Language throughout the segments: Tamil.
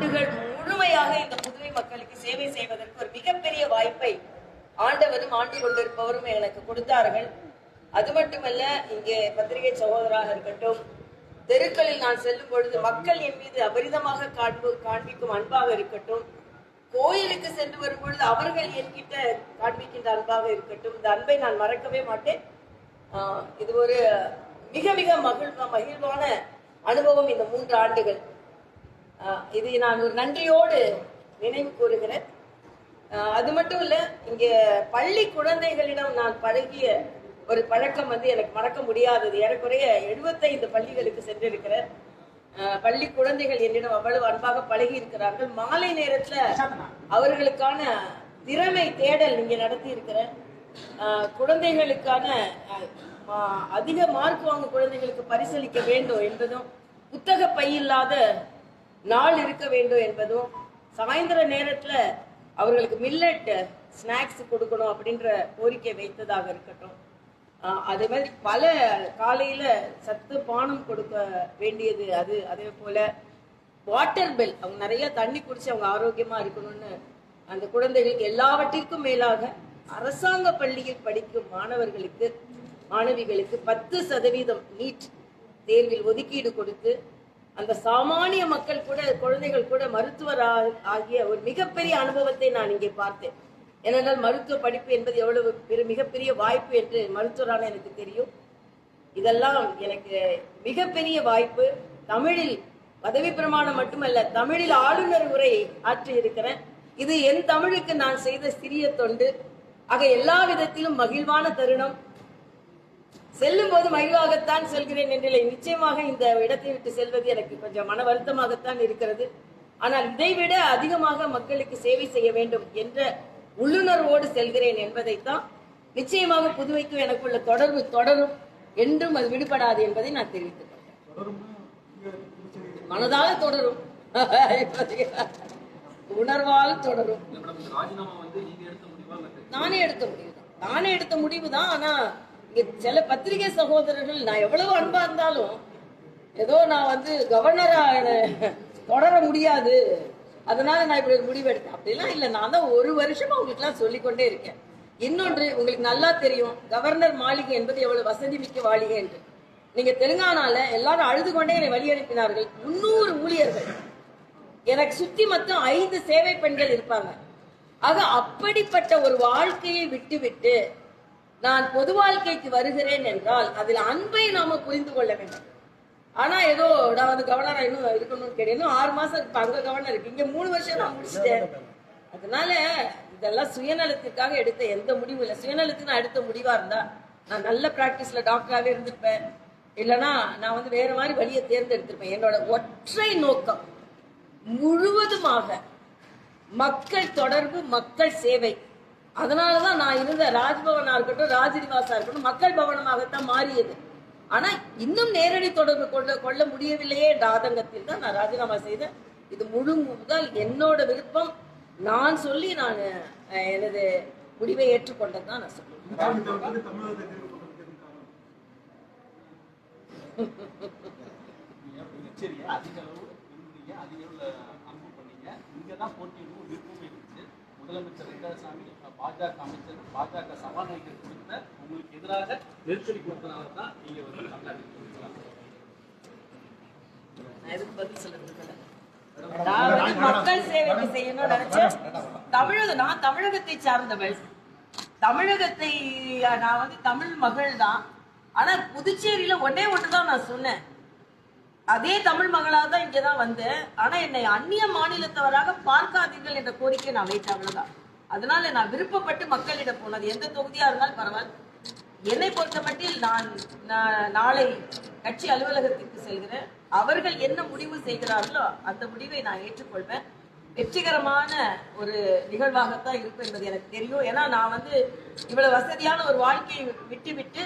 ஆண்டுகள் முழுமையாக இந்த புதுவை மக்களுக்கு சேவை செய்வதற்கு ஒரு மிகப்பெரிய வாய்ப்பை ஆண்டவரும் ஆண்டு கொண்டிருப்பவரும் எனக்கு கொடுத்தார்கள். அது மட்டுமல்ல இங்கே பத்திரிகை சகோதராக இருக்கட்டும் தெருக்களில் நான் செல்லும் பொழுது மக்கள் என் மீது அபரிதமாக காண்பு காண்பிக்கும் அன்பாக இருக்கட்டும் கோயிலுக்கு சென்று வரும் பொழுது அவர்கள் என்கிட்ட காண்பிக்கின்ற அன்பாக இருக்கட்டும் இந்த அன்பை நான் மறக்கவே மாட்டேன். இது ஒரு மிக மிக மகிழ்வ மகிழ்வான அனுபவம் இந்த மூன்று ஆண்டுகள். இது நான் ஒரு நன்றியோடு நினைவு கூறுகிறேன். அது மட்டும் இல்லை இங்கே பள்ளி குழந்தைகளிடம் நான் பழகிய ஒரு பழக்கம் வந்து எனக்கு மறக்க முடியாதது. ஏறக்குறைய எழுபத்தைந்து பள்ளிகளுக்கு சென்றிருக்கிறேன். பள்ளி குழந்தைகள் என்னிடம் அவ்வளவு அன்பாக பழகி இருக்கிறார்கள். மாலை நேரத்துல அவர்களுக்கான திறமை தேடல் இங்கே நடத்தி இருக்கிறேன். குழந்தைகளுக்கான அதிக மார்க் வாங்கும் குழந்தைகளுக்கு பரிசளிக்க வேண்டும் என்பதும் புத்தக பையில்லாத நாள் இருக்க வேண்டும் என்பதும் சாயந்தர நேரத்துல அவர்களுக்கு மில்லட் ஸ்நாக்ஸ் கொடுக்கணும் அப்படின்ற கோரிக்கை வைத்ததாக இருக்கட்டும். அதே மாதிரி பல காலையில சத்து பானம் கொடுக்க வேண்டியது அது அதே போல வாட்டர் பெல் அவங்க நிறைய தண்ணி குடிச்சு அவங்க ஆரோக்கியமா இருக்கணும்னு அந்த குழந்தைகளுக்கு எல்லாவற்றிற்கும் மேலாக அரசாங்க பள்ளியில் படிக்கும் மாணவர்களுக்கு மாணவிகளுக்கு பத்து சதவீதம் நீட் தேர்வில் ஒதுக்கீடு கொடுத்து அந்த சாமானிய மக்கள் கூட குழந்தைகள் கூட மருத்துவர் ஆ- ஆகிய ஒரு மிகப்பெரிய அனுபவத்தை நான் இங்கே பார்த்தேன். ஏனென்றால் மருத்துவ படிப்பு என்பது எவ்வளவு பெரு மிகப்பெரிய வாய்ப்பு என்று மருத்துவரான எனக்கு தெரியும். இதெல்லாம் எனக்கு மிகப்பெரிய வாய்ப்பு. தமிழில் பதவி பிரமாணம் மட்டுமல்ல தமிழில் ஆளுநர் உரை ஆற்றி இருக்கிறேன். இது என் தமிழுக்கு நான் செய்த சிறிய தொண்டு. ஆக எல்லா விதத்திலும் மகிழ்வான தருணம். செல்லும் போது மகிழ்வாகத்தான் செல்கிறேன் என்றில்லை நிச்சயமாக இந்த இடத்தை விட்டு செல்வது எனக்கு கொஞ்சம் மன வருத்தமாகத்தான் இருக்கிறது. ஆனால் இதைவிட அதிகமாக மக்களுக்கு சேவை செய்ய வேண்டும் என்ற உள்ளுணர்வோடு செல்கிறேன் என்பதைத்தான் நிச்சயமாக புதுவைக்கும் எனக்குள்ள தொடர்பு தொடரும் என்றும் அது விடுபடாது என்பதை நான் தெரிவித்துக் கொள்கிறேன். மனதால தொடரும். உணர்வால் தொடரும். நானே எடுத்த முடிவு தான். நானே எடுத்த முடிவு தான். ஆனா இங்க சில பத்திரிகை சகோதரர்கள் நான் எவ்வளவு அன்பா இருந்தாலும் ஏதோ நான் வந்து கவர்னரா என்னை தொடர முடியாது. அதனால நான் இப்படி ஒரு முடிவு எடுத்தேன். அப்படிலாம் இல்லை. நான் தான் ஒரு வருஷமா உங்களுக்குலாம் சொல்லிக்கொண்டே இருக்கேன். இன்னொன்று உங்களுக்கு நல்லா தெரியும் கவர்னர் மாளிகை என்பது எவ்வளவு வசதி மிக்க மாளிகை என்று. நீங்க தெலுங்கானால எல்லாரும் அழுது கொண்டே என்னை வழி அனுப்பினார்கள் முன்னூறு ஊழியர்கள். எனக்கு சுத்தி மொத்தம் ஐந்து சேவை பெண்கள் இருப்பாங்க. ஆக அப்படிப்பட்ட ஒரு வாழ்க்கையை விட்டுவிட்டு நான் பொது வாழ்க்கைக்கு வருகிறேன் என்றால் அதில் அன்பை நாம புரிந்து கொள்ள வேண்டும். ஆனா ஏதோ நான் வந்து கவர்னரா இன்னும் இருக்கணும்னு கேட்டேன். ஆறு மாசம் இப்ப அங்க கவர்னர் இருக்கு. இங்க மூணு வருஷம் நான் முடிச்சிட்டேன். அதனால இதெல்லாம் சுயநலத்திற்காக எடுத்த எந்த முடிவும் இல்லை. சுயநலத்துக்கு நான் எடுத்த முடிவா இருந்தா நான் நல்ல பிராக்டிஸ்ல டாக்டராகவே இருந்திருப்பேன். இல்லைன்னா நான் வந்து வேற மாதிரி வழியை தேர்ந்தெடுத்திருப்பேன். என்னோட ஒற்றை நோக்கம் முழுவதுமாக மக்கள் தொடர்பு மக்கள் சேவை. அதனாலதான் நான் இருந்த ராஜ்பவனா இருக்கட்டும் ராஜ்நிவாசா இருக்கட்டும் மக்கள் பவனமாகத்தான் மாறியது. ஆனா இன்னும் நேரடி தொடர்பு கொள்ள கொள்ள முடியவில்லையே என்ற ஆதங்கத்தில் தான் நான் ராஜினாமா செய்தேன். இது முழு முதல் என்னோட விருப்பம். நான் சொல்லி நான் எனது முடிவை ஏற்றுக்கொண்டது தான் நான் சொல்லுவேன் அதிக அளவு அதிக அளவுல அன்பு பண்ணீங்க. இங்கதான் விருப்பம் இருந்துச்சு. முதலமைச்சர் ரெங்கசாமி பாஜக அமைச்சர் பாஜக சபாநாயகர் கொடுத்த உங்களுக்கு எதிராக நெருக்கடி கொடுத்தனால தான் நீங்க வந்து தமிழ்நாட்டுக்கு நான் எதுக்கு பதில் சொல்ல நான் வந்து மக்கள் சேவைக்கு செய்யணும்னு நினைச்சேன் தமிழக நான் தமிழகத்தை சார்ந்தவள். தமிழகத்தை நான் வந்து தமிழ் மகள் தான் ஆனா புதுச்சேரியில ஒன்னே ஒன்று தான் நான் சொன்னேன். அதே தமிழ் மகளாக தான் இங்கே தான் வந்தேன். ஆனால் என்னை அந்நிய மாநிலத்தவராக பார்க்காதீர்கள் என்ற கோரிக்கை நான் வைத்தேன் அவ்வளோதான் அதனால நான் விருப்பப்பட்டு மக்களிடம் போனது எந்த தொகுதியாக இருந்தாலும் பரவாயில்ல. என்னை பொறுத்த மட்டில் நான் நான் நாளை கட்சி அலுவலகத்திற்கு செல்கிறேன். அவர்கள் என்ன முடிவு செய்கிறார்களோ அந்த முடிவை நான் ஏற்றுக்கொள்வேன். வெற்றிகரமான ஒரு நிகழ்வாகத்தான் இருக்கும் என்பது எனக்கு தெரியும். ஏன்னா நான் வந்து இவ்வளவு வசதியான ஒரு வாழ்க்கையை விட்டு விட்டு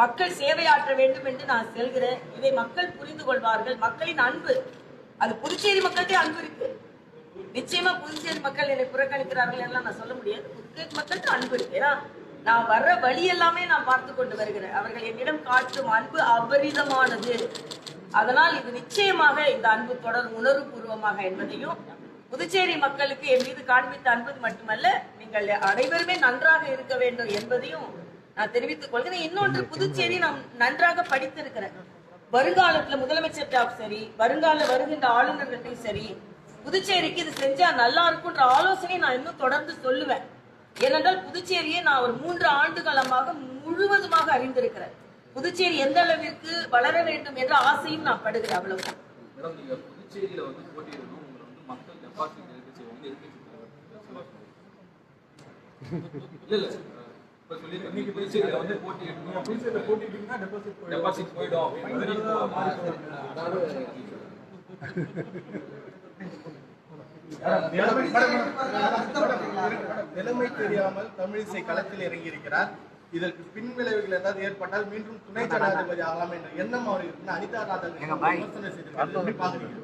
மக்கள் சேவையாற்ற வேண்டும் என்று நான் செல்கிறேன். இதை மக்கள் புரிந்து கொள்வார்கள். மக்களின் அன்பு. அது புதுச்சேரி மக்கள்கிட்ட அன்பு இருக்கு. நிச்சயமா புதுச்சேரி மக்கள் என்னை புறக்கணிக்கிறார்கள் எல்லாம் நான் சொல்ல முடியாது. புதுச்சேரி மக்கள்கிட்ட அன்பு இருக்கு. ஏன்னா நான் வர்ற வழி எல்லாமே நான் பார்த்து கொண்டு வருகிறேன். அவர்கள் என்னிடம் காட்டும் அன்பு அபரிதமானது. அதனால் இது நிச்சயமாக இந்த அன்பு தொடர் உணர்வுபூர்வமாக என்பதையும் புதுச்சேரி மக்களுக்கு என் மீது காண்பித்த அன்பு மட்டுமல்ல நீங்கள் அனைவருமே நன்றாக இருக்க வேண்டும் என்பதையும் நான் தெரிவித்துக் கொள்கிறேன். இன்னொன்று புதுச்சேரி நான் நன்றாக படித்திருக்கிறேன் வருங்காலத்துல முதலமைச்சர்கிட்ட சரி வருங்கால வருகின்ற ஆளுநர்கள்ட்டையும் சரி புதுச்சேரிக்கு இது செஞ்சா நல்லா இருக்கும்ன்ற ஆலோசனை நான் இன்னும் தொடர்ந்து சொல்லுவேன். ஏனென்றால் புதுச்சேரியை நான் ஒரு மூன்று ஆண்டு காலமாக முழுவதுமாக அறிந்திருக்கிறேன். புதுச்சேரி எந்த அளவிற்கு வளர வேண்டும் என்ற ஆசையும் நான் படுகிறேன் நீங்க புதுச்சேரியில வந்து வந்து டெபாசிட் போயிடும். நிலைமை தெரியாமல் தமிழிசை களத்தில் இறங்கி இருக்கிறார் இதற்கு பின் விளைவுகள் ஏதாவது ஏற்பட்டால் மீண்டும் துணை ஜனாதிபதி ஆகலாம் என்ற எண்ணம் அவர் இருக்குன்னு அனிதா ராதன் விமர்சனம் செய்திருக்காரு எப்படி பாக்குறீங்க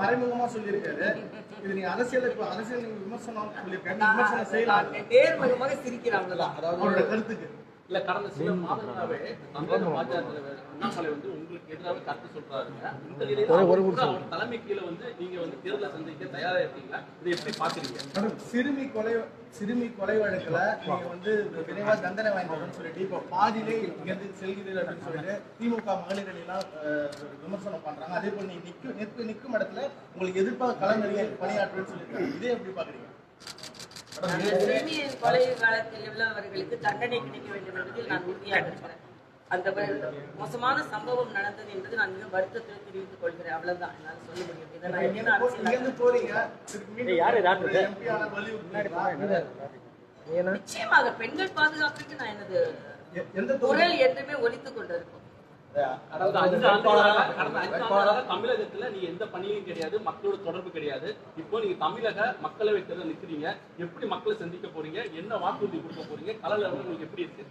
மறைமுகமா சொல்லியிருக்காரு. இது நீங்க அரசியல் இப்ப அரசியல் விமர்சனம் சொல்லியிருக்காரு. விமர்சனம் செய்யலாம். நேர்முகமாக அவ்வளவுதான். அவரோட கருத்துக்கு. இல்ல கடந்த சில மாதங்களாவே தமிழக பாஜக தலைவர் அண்ணாமலை வந்து உங்களுக்கு எதிராக கருத்து சொல்றாருங்க. இந்த நிலையில அவர் கூட அவர் தலைமை கீழ வந்து நீங்க வந்து தேர்தலை சந்திக்க தயாரா இருக்கீங்களா? இதை எப்படி பாக்குறீங்க சிறுமி கொலை சிறுமி கொலை வழக்குல நீங்க வந்து விரைவா தண்டனை வாங்கிக்கணும்னு சொல்லிட்டு இப்போ பாதியிலே இங்கிருந்து செல்கிறீர்கள் அப்படின்னு சொல்லிட்டு திமுக மகளிர் அஹ், விமர்சனம் பண்றாங்க. அதே போல நீங்க நிக்கு நிற்கு நிற்கும் இடத்துல உங்களுக்கு எதிர்ப்பாக களநடிகை பணியாற்றுன்னு சொல்லியிருக்காங்க இதே எப்படி பாக்குறீங்க சிறுமியின் கொலை காலத்தில் உள்ளவர்களுக்கு தண்டனை கிடைக்க வேண்டும் என்பதில் நான் உறுதியாக இருக்கிறேன். அந்த வ- மோசமான சம்பவம் நடந்தது என்பது நான் மிக வருத்தத்தில் தெரிவித்துக் கொள்கிறேன். அவ்வளவுதான். என்னால் சொல்ல முடியும். இதை நான்? நிச்சயமாக பெண்கள் பாதுகாப்புக்கு நான் எனது குரல் என்றுமே ஒலித்துக் கொண்டிருக்கும். தமிழகத்துல நீங்க எந்த பணியும் கிடையாது மக்களோட தொடர்பு கிடையாது. இப்போ நீங்க தமிழக மக்களவை தேர்தல் நிக்கிறீங்க. எப்படி மக்களை சந்திக்க போறீங்க? என்ன வாக்குறுதி கொடுக்க போறீங்க? கலர் உங்களுக்கு எப்படி இருக்கு?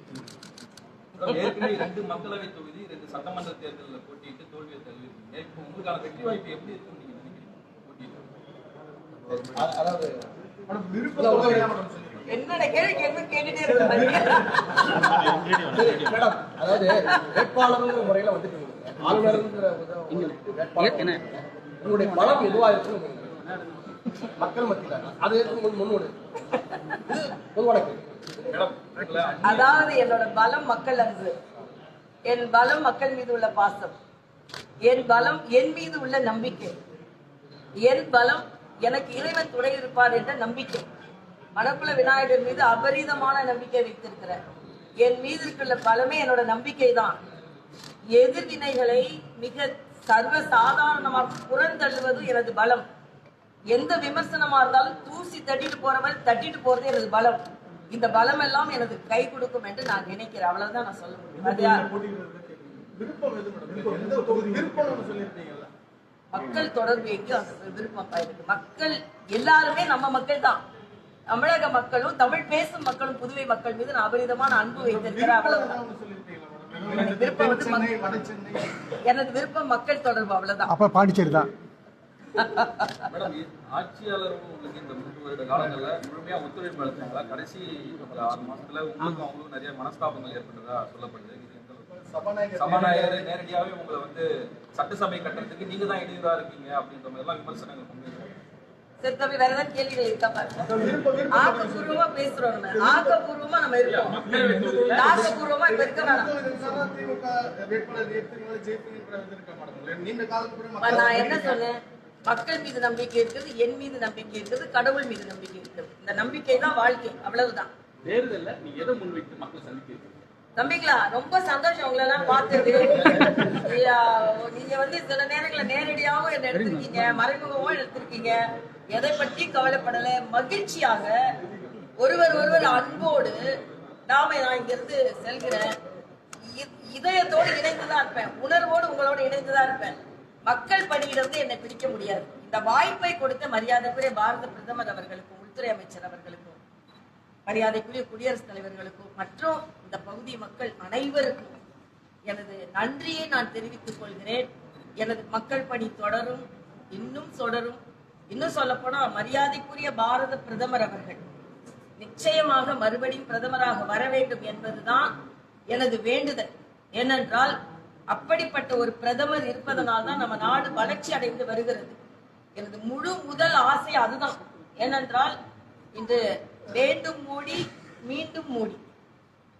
ஏற்கனவே ரெண்டு மக்களவை தொகுதி ரெண்டு சட்டமன்ற தேர்தலில் போட்டியிட்டு தோல்வியை தழுவிருக்கீங்க. இப்போ உங்களுக்கான வெற்றி வாய்ப்பு எப்படி இருக்குன்னு நீங்க நினைக்கிறீங்க? போட்டியிட்டு. அதாவது மேடம் என்னோட கேள்வி கேள்வி கேட்டுட்டே இருக்க மேடம் அதாவது வேட்பாளர்ங்கிற முறையில வந்துட்டு ஆளுநருங்கிற உங்களுடைய பலம் எதுவா இருக்குன்னு மக்கள் மத்தியில அது முன் முன்னோடு? இது பொதுவான கேள்வி. மேடம் உங்களை அதாவது என்னோட பலம் மக்கள் அன்பு என் பலம் மக்கள் மீது உள்ள பாசம். என் பலம் என் மீது உள்ள நம்பிக்கை. என் பலம் எனக்கு இறைவன் துணை இருப்பார் என்ற நம்பிக்கை. மணக்குள விநாயகர் மீது அபரீதமான நம்பிக்கை வைத்திருக்கிறேன் என் மீது இருக்கிற பலமே என்னோட நம்பிக்கை தான் எதிர்வினைகளை மிக சர்வ சாதாரணமாக புறந்தள்ளுவது எனது பலம். எந்த விமர்சனமா இருந்தாலும் தூசி தட்டிட்டு போறவன் தட்டிட்டு போறது எனது பலம். இந்த பலம் எல்லாம் எனக்கு கை கொடுக்கும் என்று நான் நினைக்கிறேன். அவ்வளவுதான் நான் சொல்ல முடியும். மக்கள் தொடர்பு எங்கேயும் விருப்பம் இருக்கு மக்கள் எல்லாருமே நம்ம மக்கள் தான் தமிழக மக்களும் தமிழ் பேசும் மக்களும் புதுவை மக்கள் மீது நான் அபரிதமான அன்பு வைத்திருக்கிறேன். அவ்வளவுதான் விருப்பம் வந்து எனது விருப்பம் மக்கள் தொடர்பு அவ்வளவுதான். அப்ப பாண்டிச்சேரி தான். ஆட்சியாளரும் உங்களுக்கு இந்த மூன்று வருட காலங்கள்ல முழுமையா ஒத்துழைப்பு அளித்தாங்களா கடைசி ஆறு மாசத்துல உங்களுக்கும் அவங்களுக்கும் நிறைய மனஸ்தாபங்கள் ஏற்பட்டதா சொல்லப்படுது? சபாநாயகர் நேரடியாவே உங்களை வந்து சட்டசபை கட்டுறதுக்கு நீங்க தான் இடையூறா இருக்கீங்க அப்படின்ற மாதிரி எல்லாம் விமர்சனங்கள் சரி தம்பி வேற ஏதாவது கேள்விகள் இருக்கா பாருங்க. ஆக்கப்பூர்வமா பேசுறோம் நம்ம. ஆக்கப்பூர்வமா நம்ம இருக்கோம். ஆக்கப்பூர்வமா இப்ப இருக்க வேணாம். நான் என்ன சொன்னேன்? மக்கள் மீது நம்பிக்கை இருக்குது என் மீது நம்பிக்கை இருக்குது கடவுள் மீது நம்பிக்கை இருக்குது. இந்த நம்பிக்கை தான் வாழ்க்கை அவ்வளவுதான். தேர்தல்ல நீங்க எதை முன்வைத்து மக்கள் சந்திக்கிறீங்க தம்பிங்களா ரொம்ப சந்தோஷம் உங்களை எல்லாம் பார்த்தது நீங்க வந்து சில நேரங்களில் நேரடியாகவும் என்ன எடுத்திருக்கீங்க மறைமுகமும் எடுத்திருக்கீங்க. எதை பற்றி கவலைப்படல? மகிழ்ச்சியாக ஒருவர் ஒருவர் அன்போடு நாம நான் இங்கிருந்து செல்கிறேன். இதயத்தோடு இணைந்துதான் இருப்பேன். உணர்வோடு உங்களோட இணைந்துதான் இருப்பேன். மக்கள் பணியிலிருந்து என்னை பிடிக்க முடியாது. இந்த வாய்ப்பை கொடுத்த மரியாதைக்குரிய பாரத பிரதமர் அவர்களுக்கும் உள்துறை அமைச்சர் அவர்களுக்கும் மரியாதைக்குரிய குடியரசுத் தலைவர்களுக்கும் மற்றும் இந்த பகுதி மக்கள் அனைவருக்கும் எனது நன்றியை நான் தெரிவித்துக் கொள்கிறேன். எனது மக்கள் பணி தொடரும் இன்னும் தொடரும். இன்னும் சொல்ல போனா மரியாதைக்குரிய பாரத பிரதமர் அவர்கள் நிச்சயமாக மறுபடியும் பிரதமராக வர வேண்டும் என்பதுதான் எனது வேண்டுதல். ஏனென்றால் அப்படிப்பட்ட ஒரு பிரதமர் இருப்பதனால் தான் நம்ம நாடு வளர்ச்சி அடைந்து வருகிறது. எனது முழு முதல் ஆசை அதுதான். ஏனென்றால் இன்று வேண்டும் மோடி மீண்டும் மோடி.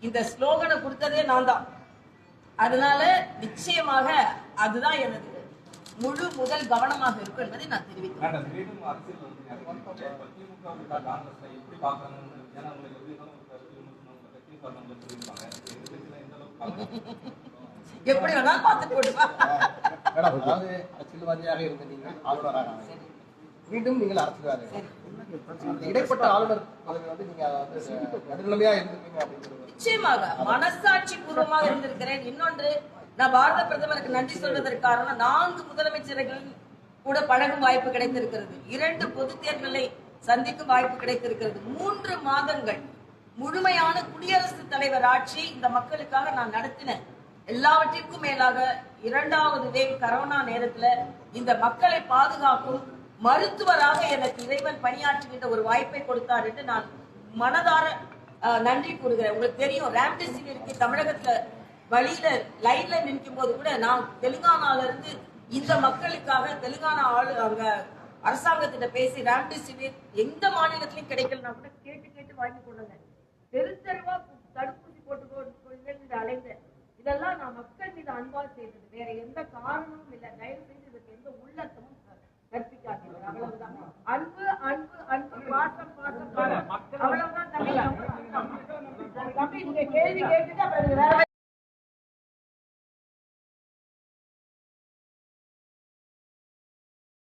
இந்த ஸ்லோகனை கொடுத்ததே நான் தான். அதனால நிச்சயமாக அதுதான் எனது முழு முதல் கவனமாக இருக்கும் என்பதை நான் தெரிவித்தேன் எப்படி வேணாலும் ஆளுநராக ஆனீங்க. மீண்டும் நீங்கள் அரசியல்வாதி இடைப்பட்ட ஆளுநர் பதவி வந்து நீங்க வந்து இருந்திருக்கீங்க அப்படிங்கிறது நிச்சயமாக. மனசாட்சி பூர்வமாக இருந்திருக்கிறேன். இன்னொன்று நான் பாரத பிரதமருக்கு நன்றி சொல்வதற்கு காரணம் நான்கு முதலமைச்சர்கள் கூட பழகும் வாய்ப்பு கிடைத்திருக்கிறது. இரண்டு பொது தேர்தலை சந்திக்கும் வாய்ப்பு கிடைத்திருக்கிறது. மூன்று மாதங்கள் முழுமையான குடியரசுத் தலைவர் ஆட்சி இந்த மக்களுக்காக நான் நடத்தினேன். எல்லாவற்றிற்கும் மேலாக இரண்டாவது வேவ் கரோனா நேரத்துல இந்த மக்களை பாதுகாக்கும் மருத்துவராக எனக்கு இறைவன் பணியாற்றுகின்ற ஒரு வாய்ப்பை கொடுத்தார் என்று நான் மனதார ஆஹ், நன்றி கூறுகிறேன். உங்களுக்கு தெரியும் ரேம்டெசிவிருக்கு தமிழகத்துல வழியில லைன்ல நிற்கும் போது கூட நான் தெலுங்கானால இருந்து இந்த மக்களுக்காக தெலுங்கானா ஆளு அவங்க அரசாங்கத்திட்ட பேசி ரேம்டெசிவிர் எந்த மாநிலத்திலையும் கிடைக்கலனா கூட கேட்டு கேட்டு வாங்கி கொண்டு வந்தேன் தெரு தெருவா தடுப்பூசி போட்டு கொண்டு அலைந்தேன். இதெல்லாம் நான் மக்கள் மீது அன்பால் செய்தது. வேற எந்த காரணமும் இல்லை. தயவு செய்து இதுக்கு எந்த உள்ளத்தமும் அன்பு அன்பு அன்பு பாசம் பாசம் அவ்வளவுதான் தம்பி. தம்பி நீங்க கேள்வி கேட்டுட்டு அப்புறம்